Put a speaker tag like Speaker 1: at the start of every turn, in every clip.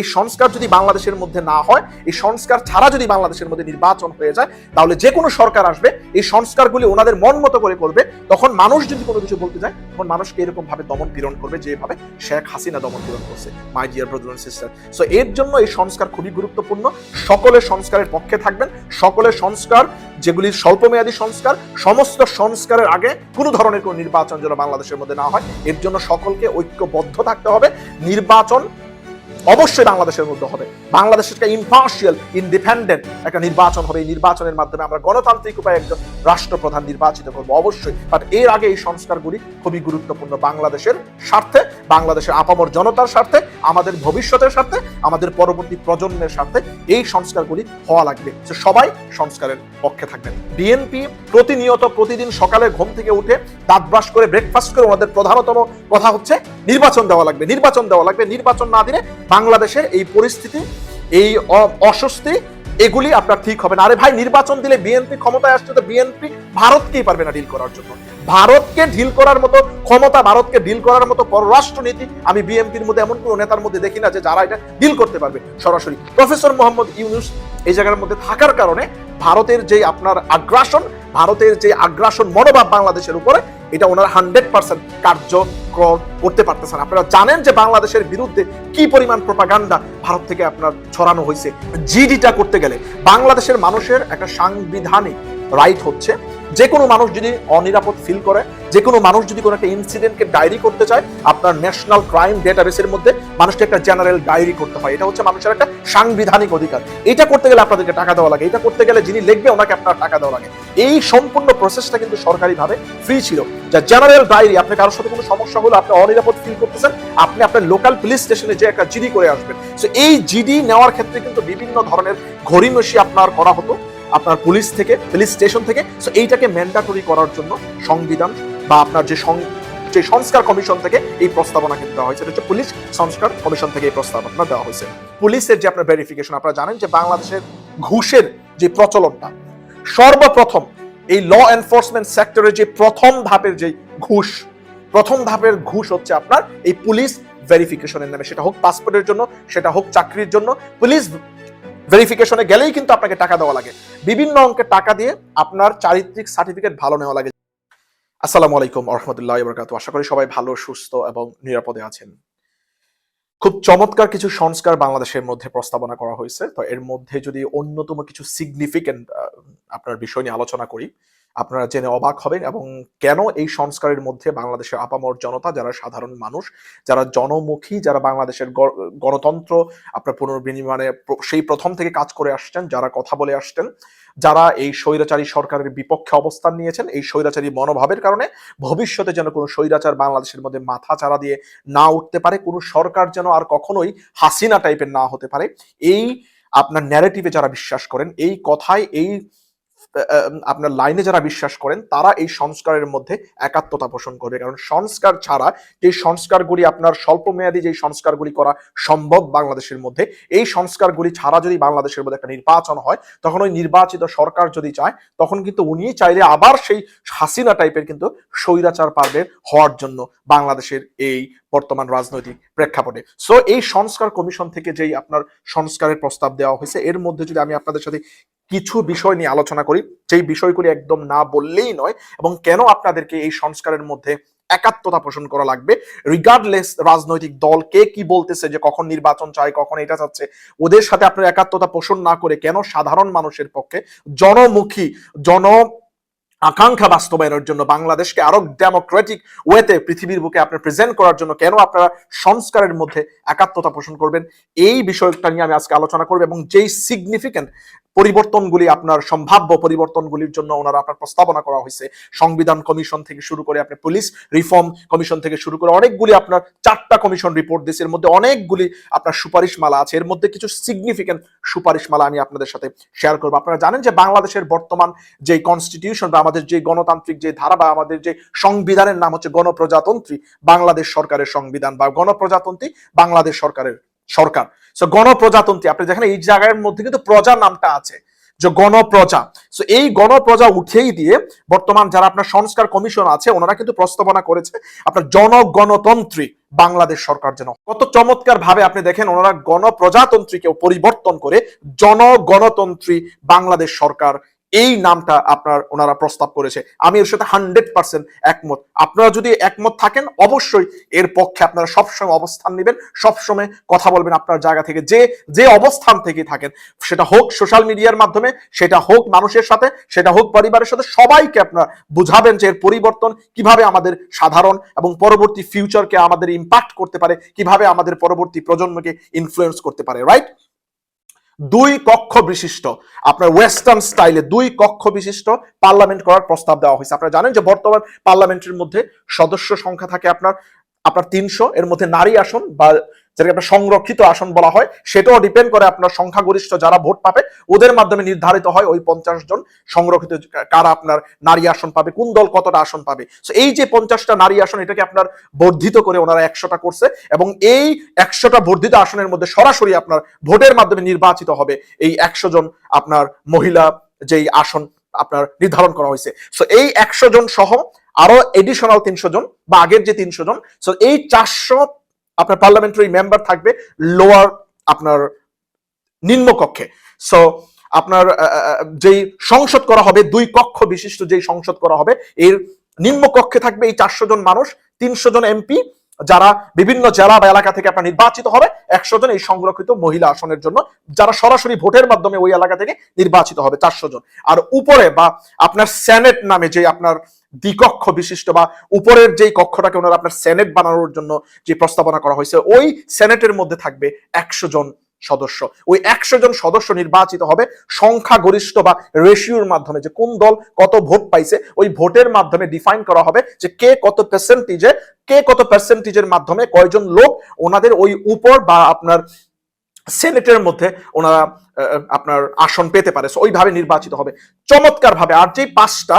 Speaker 1: এই সংস্কার যদি বাংলাদেশের মধ্যে না হয়, এই সংস্কার ছাড়া যদি বাংলাদেশের মধ্যে নির্বাচন হয়ে যায়, তাহলে যে কোনো সরকার আসবে, এই সংস্কারগুলি ওনাদের মন মতো করে করবে, তখন মানুষ যদি কোনো কিছু বলতে যায়, তখন মানুষকে এরকম ভাবে দমন পীড়ন করবে, যেভাবে শেখ হাসিনা দমন পীড়ন করছে my dear brother and sister so এর জন্য এই সংস্কার খুবই গুরুত্বপূর্ণ। সকলে সংস্কারের পক্ষে থাকবেন। সকলের সংস্কার, যেগুলি স্বল্পমেয়াদী সংস্কার, সমস্ত সংস্কারের আগে কোনো ধরনের কোনো নির্বাচন যেন বাংলাদেশের মধ্যে না হয়, এর জন্য সকলকে ঐক্যবদ্ধ থাকতে হবে। নির্বাচন অবশ্যই বাংলাদেশের মধ্যে হবে। বাংলাদেশের একটা ইম্পার্শিয়াল ইন্ডিপেন্ডেন্ট একটা নির্বাচন হবে। এই নির্বাচনের মাধ্যমে আমরা গণতান্ত্রিক উপায়ে একজন রাষ্ট্রপ্রধান নির্বাচিত করব অবশ্যই। বাট এর আগে এই সংস্কারগুলি খুবই গুরুত্বপূর্ণ বাংলাদেশের স্বার্থে বাংলাদেশের আপামর জনতার স্বার্থে, আমাদের ভবিষ্যতের স্বার্থে, আমাদের পরবর্তী প্রজন্মের স্বার্থে এই সংস্কারগুলি হওয়া লাগবে। সবাই সংস্কারের পক্ষে থাকবেন। বিএনপি প্রতিনিয়ত প্রতিদিন সকালে ঘুম থেকে উঠে দাঁত ব্রাশ করে ব্রেকফাস্ট করে ওনাদের প্রধানতম কথা হচ্ছে নির্বাচন দেওয়া লাগবে। নির্বাচন দেওয়া লাগবে। নির্বাচন না দিলে বাংলাদেশের এই পরিস্থিতি, এই অস্বস্তি এগুলি আপনার ঠিক হবে না। আরে ভাই, নির্বাচন দিলে বিএনপি ক্ষমতায় আসছে তো বিএনপি ভারতকেই পারবে না ডিল করার জন্য। ভারতকে ডিল করার মতো ক্ষমতা, ভারতকে ডিল করার মতো পররাষ্ট্রনীতি আমি বিএনপির মধ্যে, এমন কোন নেতার মধ্যে দেখি না যে যারা এটা ডিল করতে পারবে সরাসরি। প্রফেসর মোহাম্মদ ইউনুস এই জায়গার মধ্যে থাকার কারণে ভারতের যে আপনার আগ্রাসন, ভারতের যে আগ্রাসন মনোভাব বাংলাদেশের উপরে এটা ওনারা হান্ড্রেড পার্সেন্ট কার্যক্রম করতে পারতেছেন। আপনারা জানেন যে বাংলাদেশের বিরুদ্ধে কি পরিমাণ প্রপাগান্ডা ভারত থেকে আপনার ছড়ানো হয়েছে। জিডিটা করতে গেলে বাংলাদেশের মানুষের একটা সাংবিধানিক রাইট হচ্ছে। যে কোনো মানুষ যদি অনিরাপদ ফিল করে যে কোনো মানুষ যদি কোনো একটা ইনসিডেন্টকে ডায়েরি করতে চায়, আপনার ন্যাশনাল ক্রাইম ডেটাবেসের মধ্যে মানুষকে একটা জেনারেল ডায়েরি করতে হয় এটা হচ্ছে মানুষের একটা সাংবিধানিক অধিকার। এটা করতে গেলে আপনাদেরকে টাকা দেওয়া লাগে। এটা করতে গেলে যিনি লিখবে, ওনাকে আপনার টাকা দেওয়া লাগে। এই সম্পূর্ণ প্রসেসটা কিন্তু সরকারিভাবে ফ্রি ছিল। যা জেনারেল ডায়েরি আপনি কারোর সাথে কোনো সমস্যা হলো আপনি অনিরাপদ ফিল করতেছেন, আপনি আপনার লোকাল পুলিশ স্টেশনে যে একটা জিডি করে আসবেন। তো এই জিডি নেওয়ার ক্ষেত্রে কিন্তু বিভিন্ন ধরনের ঘড়িমসি আপনার করা হতো। আপনার পুলিশ থেকে, পুলিশ স্টেশন থেকে সো এইটাকে ম্যান্ডাটরি করার জন্য সংবিধান বা আপনার যে যে সংস্কার কমিশন থেকে এই প্রস্তাবনা কিন্তু দেওয়া হয়েছে। এটা হচ্ছে পুলিশ সংস্কার কমিশন থেকে এই প্রস্তাবনা দেওয়া হয়েছে। পুলিশের যে আপনার ভেরিফিকেশন আপনারা জানেন যে বাংলাদেশের ঘুষের যে প্রচলনটা, সর্বপ্রথম এই ল এনফোর্সমেন্ট সেক্টরের যে প্রথম ধাপের যে ঘুষ, প্রথম ধাপের ঘুষ হচ্ছে আপনার এই পুলিশ ভেরিফিকেশনের নামে। সেটা হোক পাসপোর্টের জন্য, সেটা হোক চাকরির জন্য, পুলিশ ভেরিফিকেশনে গেলেই কিন্তু আপনাকে টাকা দেওয়া লাগে। বিভিন্ন অঙ্কের টাকা দিয়ে আপনার চারিত্রিক সার্টিফিকেট ভালো নেওয়া লাগে। আসসালামু আলাইকুম রহমতুল্লাহ বরকাত আশা করি সবাই ভালো, সুস্থ এবং নিরাপদে আছেন। খুব চমৎকার কিছু সংস্কার বাংলাদেশের মধ্যে প্রস্তাবনা করা হয়েছে। তো এর মধ্যে যদি অন্যতম কিছু সিগনিফিকেন্ট আপনার বিষয় নিয়ে আলোচনা করি আপনারা জেনে অবাক হবেন এবং কেন এই সংস্কারের মধ্যে বাংলাদেশের আপামর জনতা, যারা সাধারণ মানুষ, যারা জনমুখী, যারা বাংলাদেশের গণতন্ত্র, আপনার পুনর্বিনির্মাণে প্র- সেই প্রথম থেকে কাজ করে আসছেন, যারা কথা বলে আসছেন, যারা এই স্বৈরাচারী সরকারের বিপক্ষে অবস্থান নিয়েছেন, এই স্বৈরাচারী মনোভাবের কারণে ভবিষ্যতে যেন কোনো স্বৈরাচার বাংলাদেশের মধ্যে মাথা চারা দিয়ে না উঠতে পারে, কোনো সরকার যেন আর কখনোই হাসিনা টাইপের না হতে পারে, এই আপনার ন্যারেটিভে যারা বিশ্বাস করেন, এই কথায়, এই আপনার লাইনে যারা বিশ্বাস করেন, তারা এই সংস্কারের মধ্যে একাত্মতা পোষণ করবে। কারণ সংস্কার ছাড়া যে সংস্কারগুলি আপনার স্বল্পমেয়াদী যে সংস্কারগুলি করা সম্ভব বাংলাদেশের মধ্যে, এই সংস্কারগুলি ছাড়া যদি বাংলাদেশের মধ্যে একটা নির্বাচন হয়, তখন ওই নির্বাচিত সরকার যদি চায়, তখন কিন্তু উনি চাইলে আবার সেই হাসিনা টাইপের কিন্তু স্বৈরাচার পারবে হওয়ার জন্য বাংলাদেশের এই বর্তমান রাজনৈতিক প্রেক্ষাপটে। সো এই সংস্কার কমিশন থেকে যেই আপনার সংস্কারের প্রস্তাব দেওয়া হয়েছে, এর মধ্যে যদি আমি আপনাদের সাথে কিছু বিষয় নিয়ে আলোচনা করি। যেই বিষয়গুলি একদম না বললেই নয় এবং কেন আপনাদেরকে এই সংস্কারের মধ্যে একাত্মতা পোষণ করা লাগবে। রিগার্ডলেস রাজনৈতিক দল কে কি বলতেছে, যে কখন নির্বাচন চায়, কখন এটা চাচ্ছে, ওদের সাথে আপনার একাত্মতা পোষণ না করে কেন সাধারণ মানুষের পক্ষে জনমুখী, জন আকাঙ্ক্ষা বাস্তবায়নের জন্য বাংলাদেশকে আরও ডেমোক্রেটিক ওয়েতে পৃথিবীর বুকে আপনি প্রেজেন্ট করার জন্য কেন আপনারা সংস্কারের মধ্যে একাত্মতা পোষণ করবেন? এই বিষয়টা নিয়ে আমি আজকে আলোচনা করব এবং যেই সিগনিফিক্যান্ট পরিবর্তনগুলি আপনার সম্ভাব্য পরিবর্তনগুলির জন্য ওনারা আপনার প্রস্তাবনা করা হয়েছে, সংবিধান কমিশন থেকে শুরু করে আপনার পুলিশ রিফর্ম কমিশন থেকে শুরু করে অনেকগুলি আপনার চারটা কমিশন রিপোর্ট দিয়েছে, এর মধ্যে অনেকগুলি আপনার সুপারিশ মালা আছে, এর মধ্যে কিছু সিগনিফিক্যান্ট সুপারিশ মালা আমি আপনাদের সাথে শেয়ার করব। আপনারা জানেন যে বাংলাদেশের বর্তমান যে কনস্টিটিউশন বা আমাদের যে গণতান্ত্রিক যে ধারা বা আমাদের যে সংবিধানের নাম হচ্ছে গণপ্রজাতন্ত্রী, বাংলাদেশ সরকারের সংবিধান বা গণপ্রজাতন্ত্রী, বাংলাদেশ সরকারের সরকার। সো গণপ্রজাতন্ত্রী, আপনি দেখেন এই জায়গার মধ্যে কিন্তু প্রজা নামটা আছে, যে গণপ্রজা। সো এই গণপ্রজা উঠিয়েই দিয়ে বর্তমান যারা আপনার সংস্কার কমিশন আছে, ওনারা কিন্তু প্রস্তাবনা করেছে, আপনার জনগণতন্ত্রী বাংলাদেশ সরকার যেন। কত চমৎকার ভাবে আপনি দেখেন ওনারা গণপ্রজাতন্ত্রীকে পরিবর্তন করে জনগণতন্ত্রী বাংলাদেশ সরকার এই নামটা আপনার ওনারা প্রস্তাব করেছে। আমি এর সাথে হান্ড্রেড পার্সেন্ট একমত। আপনারা যদি একমত থাকেন, অবশ্যই এর পক্ষে আপনারা সবসময় অবস্থান নেবেন, সবসময় কথা বলবেন আপনার জায়গা থেকে। যে যে অবস্থান থেকে থাকেন, সেটা হোক সোশ্যাল মিডিয়ার মাধ্যমে, সেটা হোক মানুষের সাথে, সেটা হোক পরিবারের সাথে, সবাইকে আপনারা বুঝাবেন যে এর পরিবর্তন কীভাবে আমাদের সাধারণ এবং পরবর্তী ফিউচারকে আমাদের ইম্প্যাক্ট করতে পারে, কীভাবে আমাদের পরবর্তী প্রজন্মকে ইনফ্লুয়েন্স করতে পারে রাইট দুই কক্ষ বিশিষ্ট। আপনার ওয়েস্টার্ন স্টাইলে দুই কক্ষ বিশিষ্ট পার্লামেন্ট করার প্রস্তাব দেওয়া হয়েছে। আপনারা জানেন যে বর্তমান পার্লামেন্টের মধ্যে সদস্য সংখ্যা থাকে আপনার আপনার তিনশো, এর মধ্যে নারী আসন বা যেটাকে আপনার সংরক্ষিত আসন বলা হয়, সেটাও ডিপেন্ড করে আপনার সংখ্যাগরিষ্ঠ যারা ভোট পাবে, ওদের মাধ্যমে নির্ধারিত হয় ওই পঞ্চাশ জন সংরক্ষিত কারা আপনার নারী আসন পাবে, কোন দল কতটা আসন পাবে। So, এই যে পঞ্চাশটা নারী আসন, এটাকে আপনার বর্ধিত করে ওনারা একশোটা করছে এবং এই একশোটা বর্ধিত আসনের মধ্যে সরাসরি আপনার ভোটের মাধ্যমে নির্বাচিত হবে এই একশো জন আপনার মহিলা যেই আসন আপনার নির্ধারণ করা হয়েছে। সো এই একশো জন সহ আরও এডিশনাল তিনশো জন বা আগের যে তিনশো জন সো এই চারশো আপনার পার্লামেন্টারি মেম্বার থাকবে লোয়ার আপনার নিম্নকক্ষে সো আপনার যেই সংসদ করা হবে, দুই কক্ষ বিশিষ্ট যেই সংসদ করা হবে, এর নিম্নকক্ষে থাকবে এই চারশো জন মানুষ, তিনশো জন এমপি যারা বিভিন্ন জেলা বা এলাকা থেকে আপনার নির্বাচিত হবে, একশো জন এই সংরক্ষিত মহিলা আসনের জন্য যারা সরাসরি ভোটের মাধ্যমে ওই এলাকা থেকে নির্বাচিত হবে, চারশো জন। আর উপরে বা আপনার সেনেট নামে যে আপনার দ্বিকক্ষ বিশিষ্ট বা উপরের যেই কক্ষটাকে ওনারা আপনার সেনেট বানানোর জন্য যে প্রস্তাবনা করা হয়েছে, ওই সেনেটের মধ্যে থাকবে একশো জন সদস্য। ওই একশো জন সদস্য নির্বাচিত হবে সংখ্যাগরিষ্ঠ বা রেশিওর মাধ্যমে যে কোন দল কত ভোট পাইছে, ওই ভোটের মাধ্যমে ডিফাইন করা হবে যে কে কত পার্সেন্টেজে কে কত পার্সেন্টেজের মাধ্যমে কয়জন লোক ওনাদের ওই উপর বা আপনার সেনেটের মধ্যে ওনারা আপনার আসন পেতে পারে। ওইভাবে নির্বাচিত হবে। চমৎকার ভাবে আর যেই পাঁচটা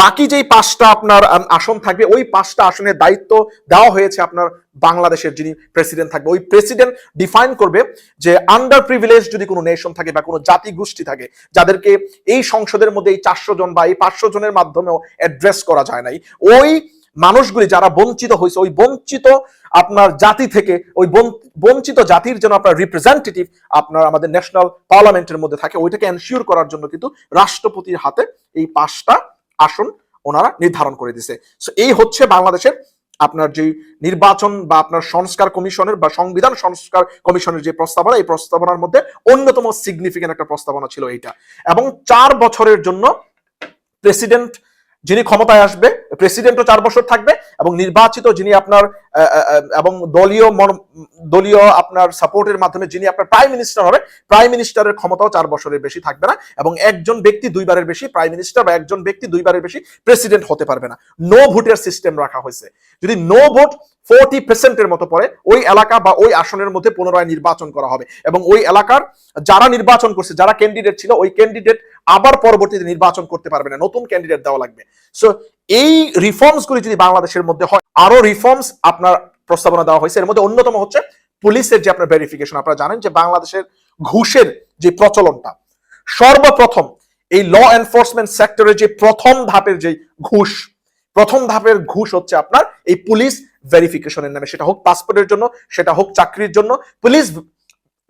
Speaker 1: বাকি যেই পাঁচটা আপনার আসন থাকবে, ওই পাঁচটা আসনের দায়িত্ব দেওয়া হয়েছে আপনার বাংলাদেশের যিনি প্রেসিডেন্ট থাকবে। ওই প্রেসিডেন্ট ডিফাইন করবে যে আন্ডার প্রিভিলেজ যদি কোনো নেশন থাকে বা কোনো জাতি গোষ্ঠী থাকে, যাদেরকে এই সংসদের মধ্যে এই চারশো জন বা এই পাঁচশো জনের মাধ্যমেও অ্যাড্রেস করা যায় নাই। ওই মানুষগুলি যারা বঞ্চিত হয়েছে, ওই বঞ্চিত আপনার জাতি থেকে, ওই বঞ্চিত জাতির জন্য আপনার রিপ্রেজেন্টেটিভ আপনার আমাদের ন্যাশনাল পার্লামেন্টের মধ্যে থাকে, ওইটাকে এনশিওর করার জন্য কিন্তু রাষ্ট্রপতির হাতে এই পাঁচটা আসন ওনারা নির্ধারণ করে দিছে। সো এই হচ্ছে বাংলাদেশের আপনার যে নির্বাচন বা আপনার সংস্কার কমিশনের বা সংবিধান সংস্কার কমিশনের যে প্রস্তাবনা, এই প্রস্তাবনার মধ্যে অন্যতম সিগনিফিকেন্ট একটা প্রস্তাবনা ছিল এইটা। এবং চার বছরের জন্য প্রেসিডেন্ট যিনি ক্ষমতায় আসবে প্রেসিডেন্টও চার বছর থাকবে এবং নির্বাচিত যিনি আপনার এবং দলীয় দলীয় আপনার সাপোর্টের মাধ্যমে যিনি আপনার প্রাইম মিনিস্টার হবে, প্রাইম মিনিস্টারের ক্ষমতাও চার বছরের বেশি থাকবে না এবং একজন ব্যক্তি দুইবারের বেশি প্রাইম মিনিস্টার বা একজন ব্যক্তি দুইবারের বেশি প্রেসিডেন্ট হতে পারবে না। নো ভোটের সিস্টেম রাখা হয়েছে। যদি নো ভোট ফোরটি পার্সেন্টের মতো পরে ওই এলাকা বা ওই আসনের মধ্যে পুনরায় নির্বাচন করা হবে এবং ওই এলাকার যারা নির্বাচন করছে, যারা ক্যান্ডিডেট ছিল, ওই ক্যান্ডিডেট আবার পরবর্তীতে নির্বাচন করতে পারবে না। নতুন ক্যান্ডিডেট দেওয়া লাগবে। সো এই রিফর্মস গুলি যদি বাংলাদেশের মধ্যে হয়, আরও রিফর্মস আপনার প্রস্তাবনা দেওয়া হয়েছে। এর মধ্যে অন্যতম হচ্ছে পুলিশের যে আপনার ভেরিফিকেশন আপনারা জানেন যে বাংলাদেশের ঘুষের যে প্রচলনটা, সর্বপ্রথম এই ল এনফোর্সমেন্ট সেক্টরের যে প্রথম ধাপের যে ঘুষ, প্রথম ধাপের ঘুষ হচ্ছে আপনার এই পুলিশ ভেরিফিকেশনের নামে। সেটা হোক পাসপোর্টের জন্য, সেটা হোক চাকরির জন্য, পুলিশ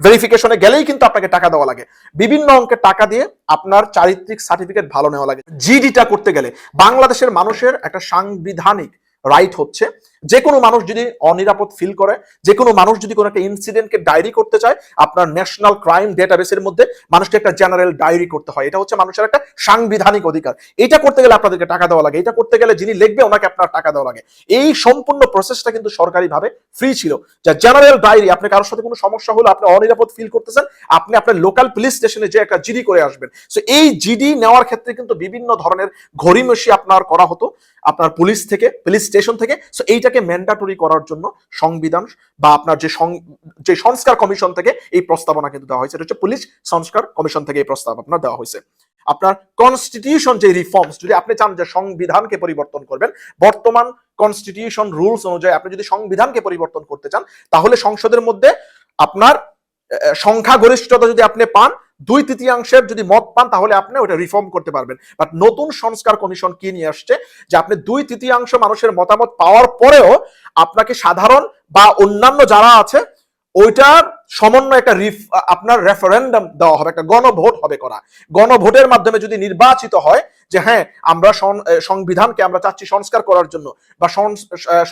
Speaker 1: ভেরিফিকেশনে গেলেই কিন্তু আপনাকে টাকা দেওয়া লাগে। বিভিন্ন অঙ্কের টাকা দিয়ে আপনার চারিত্রিক সার্টিফিকেট ভালো নেওয়া লাগে। জিডিটা করতে গেলে বাংলাদেশের মানুষের একটা সাংবিধানিক রাইট হচ্ছে। যে কোনো মানুষ যদি অনিরাপদ ফিল করে যে কোনো মানুষ যদি কোনো একটা ইনসিডেন্টকে ডায়েরি করতে চায়, আপনার ন্যাশনাল ক্রাইম ডেটাবেসের মধ্যে মানুষকে একটা জেনারেল ডায়েরি করতে হয়। এটা হচ্ছে মানুষের একটা সাংবিধানিক অধিকার। এটা করতে গেলে আপনাদেরকে টাকা দেওয়া লাগে। এটা করতে গেলে যিনি লিখবে, ওনাকে আপনার টাকা দেওয়া লাগে। এই সম্পূর্ণ প্রসেসটা কিন্তু সরকারিভাবে ফ্রি ছিল। যা জেনারেল ডায়েরি আপনি কারোর সাথে কোনো সমস্যা হলো, আপনি অনিরাপদ ফিল করতেছেন, আপনি আপনার লোকাল পুলিশ স্টেশনে যে একটা জিডি করে আসবেন। সো এই জিডি নেওয়ার ক্ষেত্রে কিন্তু বিভিন্ন ধরনের ঘড়িমসি আপনার করা হতো, আপনার পুলিশ থেকে পুলিশ স্টেশন থেকে। সো এইটাকে ম্যান্ডাটরি করার জন্য সংবিধান বা আপনার যে যে সংস্কার কমিশন থেকে এই প্রস্তাবনা কিন্তু দেওয়া হয়েছে। এটা হচ্ছে পুলিশ সংস্কার কমিশন থেকে এই প্রস্তাব আপনার দেওয়া হয়েছে। আপনার কনস্টিটিউশন যে রিফর্মস যদি আপনি চান যে সংবিধানকে পরিবর্তন করবেন, বর্তমান কনস্টিটিউশন রুলস অনুযায়ী আপনি যদি সংবিধানকে পরিবর্তন করতে চান, তাহলে সংসদের মধ্যে আপনার সংখ্যাগরিষ্ঠতা যদি আপনি পান, দুই তৃতীয়াংশের যদি মত পান, তাহলে আপনি ওটা রিফর্ম করতে পারবেন। বাট নতুন সংস্কার কমিশন কি নিয়ে আসছে? যে আপনি দুই তৃতীয়াংশ মানুষের মতামত পাওয়ার পরেও আপনাকে সাধারণ বা অন্যান্য যারা আছে, ওইটার সমন্বয় একটা রিফ আপনার রেফারেন্ডাম দেওয়া হবে, একটা গণভোট হবে করা। গণভোটের মাধ্যমে যদি নির্বাচিত হয় যে হ্যাঁ আমরা সংবিধানকে আমরা চাচ্ছি সংস্কার করার জন্য, বা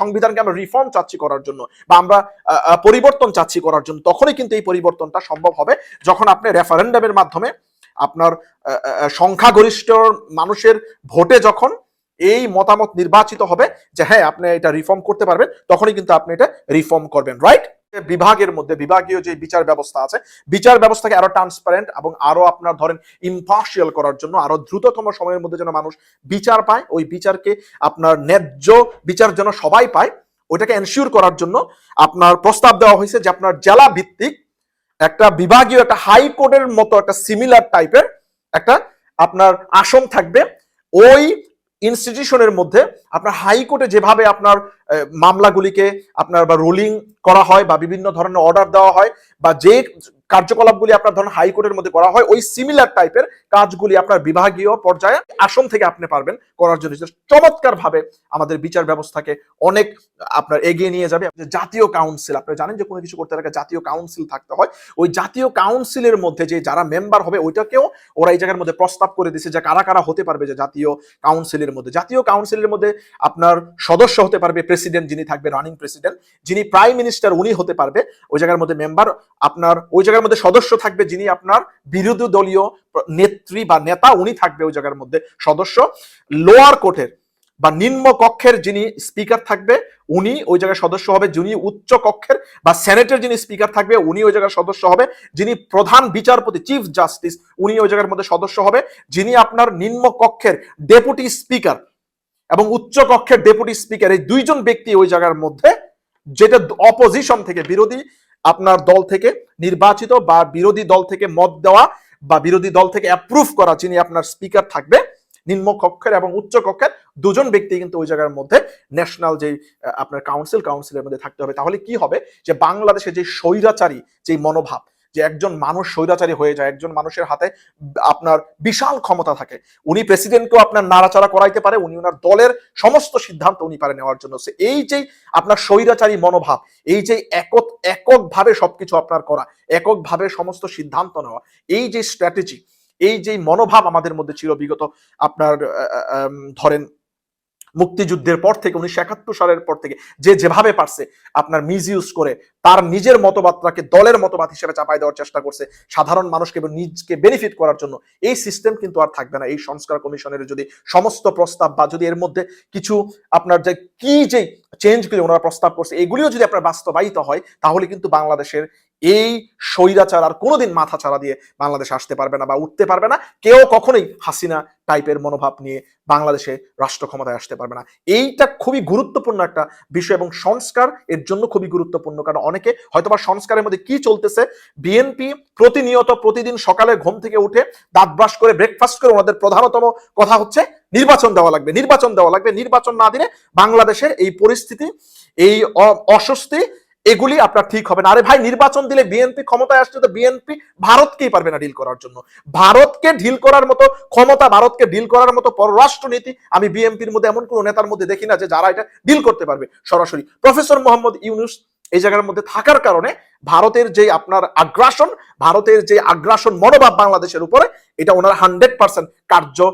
Speaker 1: সংবিধানকে আমরা রিফর্ম চাচ্ছি করার জন্য, বা আমরা পরিবর্তন চাচ্ছি করার জন্য, তখনই কিন্তু এই পরিবর্তনটা সম্ভব হবে যখন আপনি রেফারেন্ডামের মাধ্যমে আপনার সংখ্যাগরিষ্ঠ মানুষের ভোটে যখন এই মতামত নির্বাচিত হবে যে হ্যাঁ আপনি এটা রিফর্ম করতে পারবেন, তখনই কিন্তু আপনি এটা রিফর্ম করবেন রাইট বিভাগের মধ্যে, বিভাগীয় যে বিচার ব্যবস্থা আছে, বিচার ব্যবস্থাকে আরও ট্রান্সপারেন্ট এবং আরও আপনার ধরেন ইম্পার্শিয়াল করার জন্য, আরও দ্রুততম সময়ের মধ্যে যেন মানুষ বিচার পায়, ওই বিচারকে আপনার ন্যায্য বিচার যেন সবাই পায়, ওইটাকে এনশিওর করার জন্য আপনার প্রস্তাব দেওয়া হয়েছে যে আপনার জেলা ভিত্তিক একটা বিভাগীয়, একটা হাইকোর্টের মতো একটা সিমিলার টাইপের একটা আপনার আসন থাকবে। ওই ইনস্টিটিউশনের মধ্যে আপনার হাইকোর্টে যেভাবে আপনার মামলাগুলিকে আপনার বা রুলিং করা হয় বা বিভিন্ন ধরনের অর্ডার দেওয়া হয় বা যে কার্যকলাপগুলি আপনার ধরেন হাইকোর্টের মধ্যে করা হয়, ওই সিমিলার টাইপের কাজগুলি আপনার বিভাগীয় পর্যায়ে আসন থেকে আপনি পারবেন করার জন্য। চমৎকার ভাবে আমাদের বিচার ব্যবস্থাকে অনেক আপনার এগিয়ে নিয়ে যাবে। জাতীয় কাউন্সিল আপনারা জানেন যে কোনো কিছু করতে গেলে জাতীয় কাউন্সিল থাকতে হয়। ওই জাতীয় কাউন্সিলের মধ্যে যে যারা মেম্বার হবে, ওইটাকেও ওরা এই জায়গার মধ্যে প্রস্তাব করে দিছে যে কারা কারা হতে পারবে যে জাতীয় কাউন্সিলের মধ্যে। জাতীয় কাউন্সিলের মধ্যে আপনার সদস্য হতে পারবে প্রেসিডেন্ট যিনি থাকবে রানিং প্রেসিডেন্ট যিনি প্রাইম মিনিস্টার উনি হতে পারবে। ওই জায়গার মধ্যে মেম্বার আপনার ওই জায়গার মধ্যে সদস্য থাকবে যিনি আপনার বিরোধী দলীয় নেত্রী বা নেতা, উনি থাকবে ওই জায়গার মধ্যে সদস্য। লোয়ার কোর্টের বা নিম্ন কক্ষের যিনি স্পিকার থাকবে, উনি ওই জায়গায় সদস্য হবে। যিনি উচ্চ কক্ষের বা সেনেটের যিনি স্পিকার থাকবে, উনি ওই জায়গার সদস্য হবে। যিনি প্রধান বিচারপতি, চিফ জাস্টিস, উনি ওই জায়গার মধ্যে সদস্য হবে। যিনি আপনার নিম্ন কক্ষের ডেপুটি স্পিকার এবং উচ্চ কক্ষের ডেপুটি স্পিকার, এই দুইজন ব্যক্তি ওই জায়গার মধ্যে, যেটা অপোজিশন থেকে বিরোধী আপনার দল থেকে নির্বাচিত বা বিরোধী দল থেকে মত দেওয়া বা বিরোধী দল থেকে অ্যাপ্রুভ করা যিনি আপনার স্পিকার থাকবে, নিম্ন কক্ষের এবং উচ্চ কক্ষের দুজন ব্যক্তি কিন্তু ওই জায়গার মধ্যে ন্যাশনাল যে আপনার কাউন্সিল কাউন্সিলের মধ্যে থাকতে হবে। তাহলে কি হবে? যে বাংলাদেশে যে স্বৈরাচারী যে মনোভাব যে একজন মানুষ স্বৈরাচারী হয়ে যায়, একজন মানুষের হাতে আপনার বিশাল ক্ষমতা থাকে। উনি প্রেসিডেন্টকেও আপনার নাড়াচাড়া করাইতে পারে, উনি ওনার দলের সমস্ত সিদ্ধান্ত উনি পারে নেওয়ার জন্য। এই যে আপনার স্বৈরাচারী মনোভাব, এই যে একক এককভাবে সবকিছু আপনার করা, এককভাবে সমস্ত সিদ্ধান্ত নেওয়া, এই যে স্ট্র্যাটেজি এই যে মনোভাব আমাদের মধ্যে ছিল বিগত আপনার ধরেন মুক্তিযুদ্ধের পর থেকে, উনিশশো একাত্তর সালের পর থেকে যে যেভাবে পারছে, আপনার মিস ইউজ করে, তার নিজের মতবাদটাকে দলের মতবাদ হিসেবে চাপাই দেওয়ার চেষ্টা করছে, সাধারণ মানুষকে এবং নিজকে বেনিফিট করার জন্য। এই সিস্টেম কিন্তু আর থাকবে না। এই সংস্কার কমিশনের যদি সমস্ত প্রস্তাব বা যদি এর মধ্যে কিছু আপনার যে কি যে চেঞ্জগুলি ওনারা প্রস্তাব করছে, এগুলিও যদি আপনার বাস্তবায়িত হয়, তাহলে কিন্তু বাংলাদেশের এই স্বৈরাচার আর কোনোদিন মাথা ছাড়া দিয়ে বাংলাদেশ আসতে পারবে না বা উঠতে পারবে না। কেউ কখনোই হাসিনা টাইপের মনোভাব নিয়ে বাংলাদেশে রাষ্ট্র ক্ষমতায় আসতে পারবে না। এইটা খুবই গুরুত্বপূর্ণ একটা বিষয় এবং সংস্কার এর জন্য খুবই গুরুত্বপূর্ণ। কারণ অনেকে হয়তোবা সংস্কারের মধ্যে কি চলতেছে বিএনপি প্রতিনিয়ত প্রতিদিন সকালে ঘুম থেকে উঠে দাঁত ব্রাশ করে ব্রেকফাস্ট করে ওনাদের প্রধানতম কথা হচ্ছে নির্বাচন দেওয়া লাগবে। নির্বাচন দেওয়া লাগবে। নির্বাচন না দিলে বাংলাদেশের এই পরিস্থিতি, এই অস্বস্তি এগুলি আপনার ঠিক হবে না। আরে ভাই, নির্বাচন দিলে বিএনপি ক্ষমতায় আসছে তো বিএনপি ভারতকেই পারবে না ডিল করার জন্য। ভারতকে ডিল করার মতো ক্ষমতা, ভারতকে ডিল করার মতো পররাষ্ট্র নীতি আমি বিএনপির মধ্যে এমন কোন নেতার মধ্যে দেখি না যে যারা এটা ডিল করতে পারবে সরাসরি। প্রফেসর মোহাম্মদ ইউনুস এই জায়গার মধ্যে থাকার কারণে ভারতের যে আপনার আগ্রাসন, ভারতের যে আগ্রাসন মনোভাব বাংলাদেশের উপরে, এটা ওনার হান্ড্রেড পার্সেন্ট কার্যকর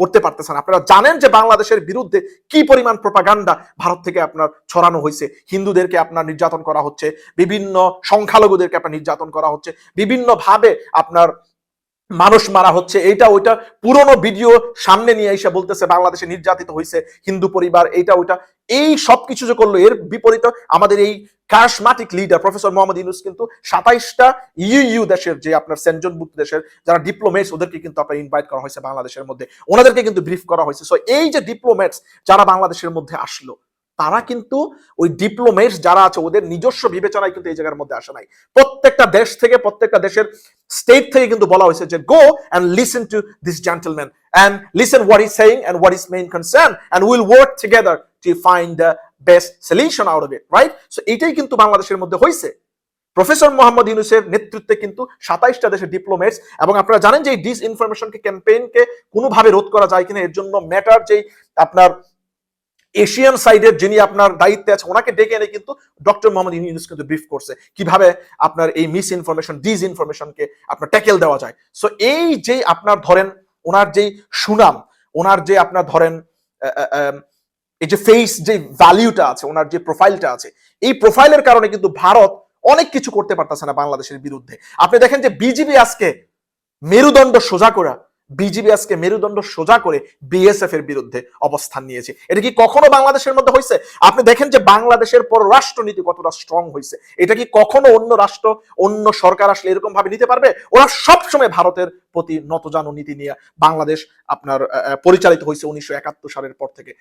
Speaker 1: করতে পারতেছেন। আপনারা জানেন যে বাংলাদেশের বিরুদ্ধে কি পরিমাণ প্রপাগান্ডা ভারত থেকে আপনার ছড়ানো হয়েছে। হিন্দুদেরকে আপনার নির্যাতন করা হচ্ছে, বিভিন্ন সংখ্যালঘুদেরকে আপনার নির্যাতন করা হচ্ছে, বিভিন্নভাবে আপনার মানুষ মারা হচ্ছে। এইটা, ওইটা পুরনো ভিডিও সামনে নিয়ে এসে বলতেছে, বাংলাদেশে নির্যাতিত হয়েছে, হিন্দু পরিবার, এইটা, ওইটা। এই সব কিছু যে করল, এর বিপরীত আমাদের এই charismatic leader professor Mohammad Yunus কিন্তু সাতাইশটা ইউ দেশের যে আপনার সেন্টনভুক্ত দেশের যারা ডিপ্লোমেটস ওদেরকে কিন্তু আপনার ইনভাইট করা হয়েছে বাংলাদেশের মধ্যে। ওনাদেরকে কিন্তু ব্রিফ করা হয়েছে। সো এই যে ডিপ্লোমেটস যারা বাংলাদেশের মধ্যে আসলো তারা কিন্তু ওই ডিপ্লোমেটস যারা আছে, ওদের নিজস্ব বিবেচনায় কিন্তু এই জায়গার মধ্যে আসে নাই। প্রত্যেকটা দেশ থেকে, প্রত্যেকটা দেশের স্টেট থেকে কিন্তু বলা হয়েছে যে go and listen to this gentleman and listen what is saying and what is main concern and will work together to find the best solution out of it right so এটাই কিন্তু বাংলাদেশের মধ্যে হয়েছে প্রফেসর মোহাম্মদ ইউনুসের নেতৃত্বে কিন্তু সাতাইশটা দেশের diplomats এবং আপনারা জানেন যে এই ডিস ইনফরমেশনকে ক্যাম্পেইনকে কোনোভাবে রোধ করা যায় কিনা, এর জন্য ম্যাটার যেই আপনার এশিয়ান সাইডের যিনি আপনার দায়িত্বে আছে ওনাকে ডেকে এনে কিন্তু ডক্টর মোহাম্মদ ইউনুস কিন্তু ব্রিফ করছে। কীভাবে আপনার এই মিস ইনফরমেশন ডিস ইনফরমেশনকে আপনার ট্যাকেল দেওয়া যায়? সো এই যে আপনার ধরেন, ওনার যেই সুনাম, ওনার যে আপনার ধরেন এই যে ফেস যে ভ্যালিউটা আছে, ওনার যে প্রোফাইলটা আছে, এই প্রোফাইলের কারণে কিন্তু ভারত অনেক কিছু করতে পারতেছে না বাংলাদেশের বিরুদ্ধে। আপনি দেখেন যে বিজিবি আজকে মেরুদণ্ড সোজা করা বিজিবি আজকে মেরুদণ্ড সোজা করে বিএসএফ এর বিরুদ্ধে অবস্থান নিয়েছে। এটা কি কখনো বাংলাদেশের মধ্যে হয়েছে আপনি দেখেন যে বাংলাদেশের পররাষ্ট্রনীতি কতটা স্ট্রং হয়েছে এটা কি কখনো অন্য রাষ্ট্র, অন্য সরকার আসলে এরকম ভাবে নিতে পারবে? ওরা সবসময় ভারতের প্রতি নতজানু নীতি নিয়ে বাংলাদেশ আপনার পরিচালিত হয়েছে উনিশশো একাত্তর সালের পর থেকে।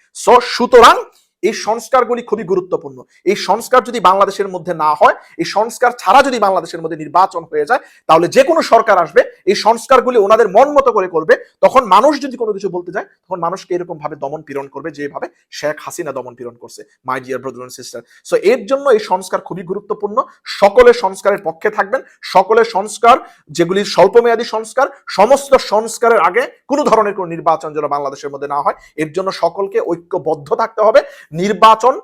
Speaker 1: সুতরাং এই সংস্কারগুলি খুবই গুরুত্বপূর্ণ। এই সংস্কার যদি বাংলাদেশের মধ্যে না হয়, এই সংস্কার ছাড়া যদি বাংলাদেশের মধ্যে নির্বাচন হয়ে যায়, তাহলে যে কোনো সরকার আসবে, এই সংস্কারগুলি ওনাদের মন মতো করে করবে, তখন মানুষ যদি কোনো কিছু বলতে যায়, তখন মানুষকে এরকম ভাবে দমন পীড়ন করবে, যেভাবে শেখ হাসিনা দমন পীড়ন করছে my dear brother and sister so এর জন্য এই সংস্কার খুবই গুরুত্বপূর্ণ। সকলে সংস্কারের পক্ষে থাকবেন। সকলে সংস্কার যেগুলি স্বল্পমেয়াদী সংস্কার, সমস্ত সংস্কারের আগে কোনো ধরনের কোনো নির্বাচন যেন বাংলাদেশের মধ্যে না হয়, এর জন্য সকলকে ঐক্যবদ্ধ থাকতে হবে। নির্বাচন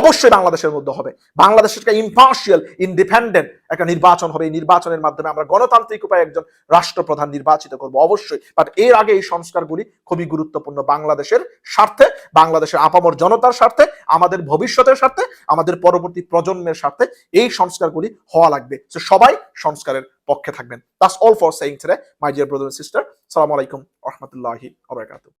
Speaker 1: অবশ্যই বাংলাদেশের মধ্যে হবে। বাংলাদেশের একটা ইম্পার্শিয়াল ইন্ডিপেন্ডেন্ট একটা নির্বাচন হবে। এই নির্বাচনের মাধ্যমে আমরা গণতান্ত্রিক উপায়ে একজন রাষ্ট্রপ্রধান নির্বাচিত করব অবশ্যই। বাট এর আগে এই সংস্কারগুলি খুবই গুরুত্বপূর্ণ বাংলাদেশের স্বার্থে, বাংলাদেশের আপামর জনতার স্বার্থে, আমাদের ভবিষ্যতের স্বার্থে, আমাদের পরবর্তী প্রজন্মের স্বার্থে এই সংস্কারগুলি হওয়া লাগবে। তো সবাই সংস্কারের পক্ষে থাকবেন। That's all for saying today my dear brother sister সালামু আলাইকুম রহমতুল্লাহি ওয়া বারাকাতুহু।